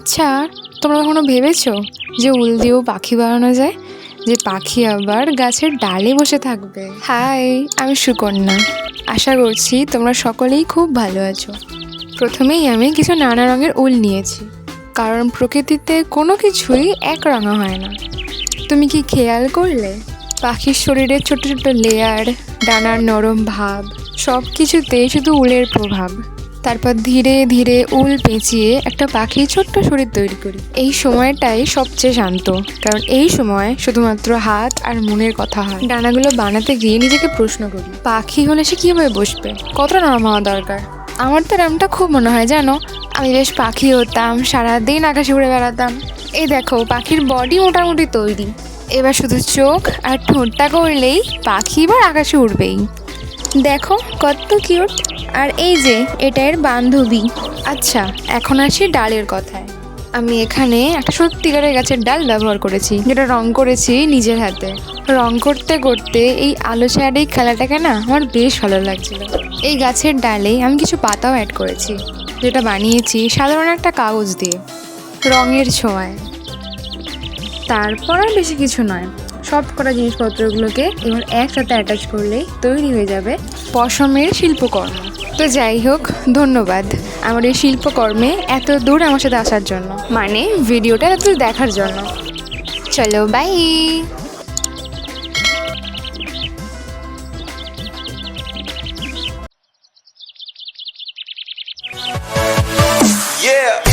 আচ্ছা তোমরা কখনো ভেবেছো যে উল দিয়েও পাখি বানানো যায়? যে পাখি আবার গাছের ডালে বসে থাকবে? হাই, আমি সুকন্যা। আশা করছি তোমরা সকলেই খুব ভালো আছো। প্রথমেই আমি কিছু নানা রঙের উল নিয়েছি, কারণ প্রকৃতিতে কোনো কিছুই এক রঙা হয় না। তুমি কি খেয়াল করলে? পাখির শরীরের ছোট ছোট লেয়ার ডানার নরম ভাব সব কিছুতেই শুধু উলের প্রভাব। তারপর ধীরে ধীরে উল পেঁচিয়ে একটা পাখির ছোট্ট শরীর তৈরি করি। এই সময়টাই সবচেয়ে শান্ত, কারণ এই সময় শুধুমাত্র হাত আর মনের কথা হয়। ডানাগুলো বানাতে গিয়ে নিজেকে প্রশ্ন করি, পাখি হলে সে কীভাবে বসবে? কতটা নরম হওয়া দরকার? আমার তো এরমটা খুব মনে হয়, জানো? আমি বেশ পাখি হতাম, সারাদিন আকাশে উড়ে বেড়াতাম। এই দেখো, পাখির বডি মোটামুটি তৈরি। এবার শুধু চোখ আর ঠোঁটটা করলেই পাখি এবার আকাশে উড়বেই। দেখো কত কিউট। আর এই যে, এটা এর বান্ধবী। আচ্ছা এখন আসি ডালের কথায়। আমি এখানে একটা সত্যিকারের গাছের ডাল ব্যবহার করেছি, যেটা রং করেছি নিজের হাতে। রং করতে করতে এই আলো ছায়ার এই খেলাটাকে না আমার বেশ ভালো লাগছিল। এই গাছের ডালে আমি কিছু পাতাও অ্যাড করেছি, যেটা বানিয়েছি সাধারণ একটা কাগজ দিয়ে, রঙের ছোঁয়ায়। তারপর আর বেশি কিছু নয়। সফট করা জিনিসপত্রগুলোকে এবার একসাথে অ্যাটাচ করলেই তৈরি হয়ে যাবে পশমের শিল্পকর্ম। তো যাই হোক ধন্যবাদ আমার এই শিল্পকর্মে এত দূর আমার সাথে আসার জন্য। মানে ভিডিওটা এত দেখার জন্য। চলো বাই Yeah.